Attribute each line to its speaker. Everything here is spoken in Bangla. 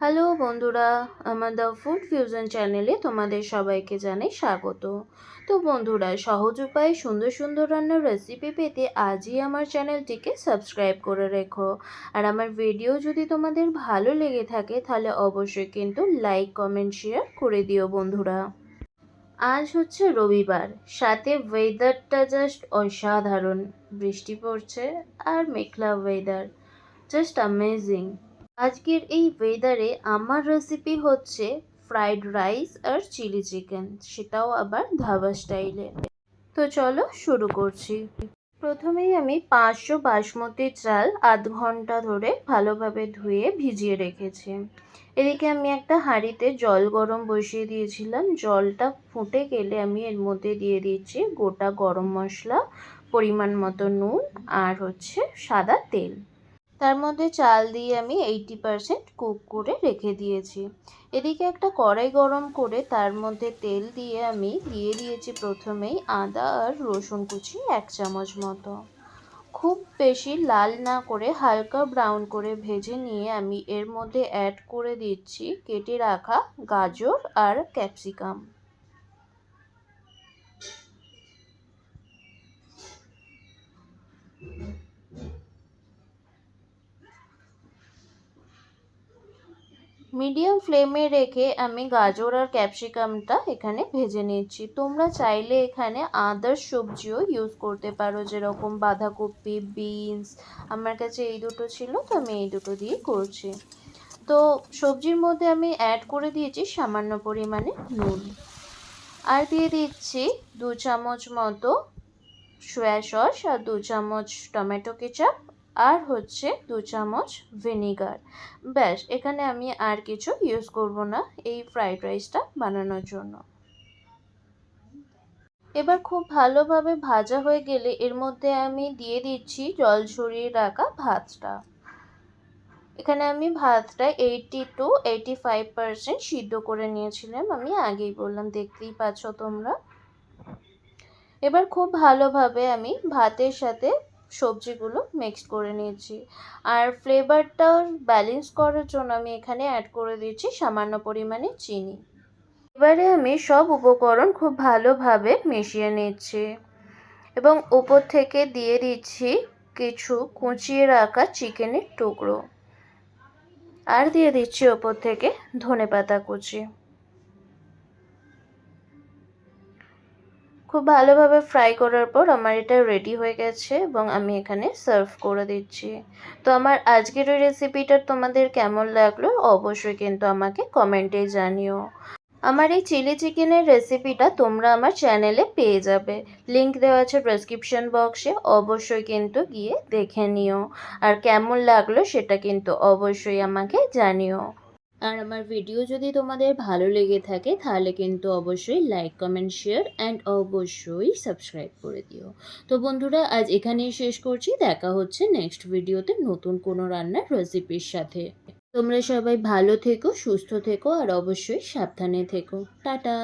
Speaker 1: হ্যালো বন্ধুরা, আমার দ্য ফুড ফিউশন চ্যানেলে তোমাদের সবাইকে জানাই স্বাগত। তো বন্ধুরা, সহজ উপায়ে সুন্দর সুন্দর রান্নার রেসিপি পেতে আজই আমার চ্যানেলটিকে সাবস্ক্রাইব করে রেখো। আর আমার ভিডিও যদি তোমাদের ভালো লেগে থাকে, তাহলে অবশ্যই কিন্তু লাইক কমেন্ট শেয়ার করে দিও বন্ধুরা। আজ হচ্ছে রবিবার, সাথে ওয়েদারটা জাস্ট অসাধারণ। বৃষ্টি পড়ছে আর মেঘলা ওয়েদার জাস্ট অ্যামেজিং আজকের এই ওয়েদারে আমার রেসিপি হচ্ছে ফ্রাইড রাইস আর চিলি চিকেন সেটাও আবার ধাবা স্টাইলে তো চলো শুরু করছি। প্রথমেই আমি পাঁচশো বাসমতি চাল আধ ঘণ্টা ধরে ভালোভাবে ধুয়ে ভিজিয়ে রেখেছি। এদিকে আমি একটা হাঁড়িতে জল গরম বসিয়ে দিয়েছিলাম। জলটা ফুটে গেলে আমি এর মধ্যে দিয়ে দিচ্ছি গোটা গরম মশলা, পরিমাণ মতো নুন আর হচ্ছে সাদা তেল। তার মধ্যে চাল দিয়ে আমি এইটি পারসেন্ট কুক করে রেখে দিয়েছি। এদিকে একটা কড়াই গরম করে তার মধ্যে তেল দিয়ে আমি দিয়ে দিয়েছি প্রথমেই আদা আর রসুন কুচি এক চামচ মতো। খুব বেশি লাল না করে হালকা ব্রাউন করে ভেজে নিয়ে আমি এর মধ্যে অ্যাড করে দিচ্ছি কেটে রাখা গাজর আর ক্যাপসিকাম মিডিয়াম ফ্লেমে রেখে আমি গাজর আর ক্যাপসিকামটা এখানে ভেজে নিচ্ছি। তোমরা চাইলে এখানে আদার্স সবজিও ইউজ করতে পারো, যেরকম বাঁধাকপি বিনস আমার কাছে এই দুটো ছিল, তো আমি এই দুটো দিয়ে করছি। তো সবজির মধ্যে আমি অ্যাড করে দিয়েছি সামান্য পরিমাণে নুন। আর দিয়ে দিচ্ছি দু চামচ মতো সোয়া সস আর দু চামচ টমেটো কেচাপ আর হচ্ছে দু চামচ ভিনিগার। ব্যাস, এখানে আমি আর কিছু ইউজ করব না এই ফ্রাইড রাইসটা বানানোর জন্য। এবার খুব ভালোভাবে ভাজা হয়ে গেলে এর মধ্যে আমি দিয়ে দিচ্ছি জল ছড়িয়ে রাখা ভাতটা। এখানে আমি ভাতটা eighty to eighty five percent সিদ্ধ করে নিয়েছিলাম, আমি আগেই বললাম, দেখতেই পাচ্ছ তোমরা। এবার খুব ভালোভাবে আমি ভাতের সাথে সবজিগুলো মিক্সড করে নিয়েছি। আর ফ্লেভারটা ব্যালেন্স করার জন্য আমি এখানে অ্যাড করে দিচ্ছি সামান্য পরিমাণে চিনি। এবারে আমি সব উপকরণ খুব ভালোভাবে মিশিয়ে নিচ্ছি। এবং উপর থেকে দিয়ে দিচ্ছি কিছু কুচিয়ে রাখা চিকেনের টুকরো। আর দিয়ে দিচ্ছি ওপর থেকে ধনে পাতা কুচি। খুব ভালোভাবে ফ্রাই করার পর আমার এটা রেডি হয়ে গেছে এবং আমি এখানে সার্ভ করে দিচ্ছি। তো আমার আজকের ওই রেসিপিটা তোমাদের কেমন লাগল অবশ্যই কিন্তু আমাকে কমেন্টে জানিও। আমার এই চিলি চিকেনের রেসিপিটা তোমরা আমার চ্যানেলে পেয়ে যাবে। লিংক দেওয়া আছে ডেসক্রিপশন বক্সে অবশ্যই কিন্তু গিয়ে দেখে নিও। আর কেমন লাগল সেটা কিন্তু অবশ্যই আমাকে জানিও। আর আমার ভিডিও যদি তোমাদের ভালো লেগে থাকে, তাহলে কিন্তু অবশ্যই লাইক কমেন্ট শেয়ার অ্যান্ড অবশ্যই সাবস্ক্রাইব করে দিও। তো বন্ধুরা, আজ এখানেই শেষ করছি। দেখা হচ্ছে নেক্সট ভিডিওতে নতুন কোনো রান্নার রেসিপির সাথে। তোমরা সবাই ভালো থেকো, সুস্থ থেকো আর অবশ্যই সাবধানে থেকো। টাটা!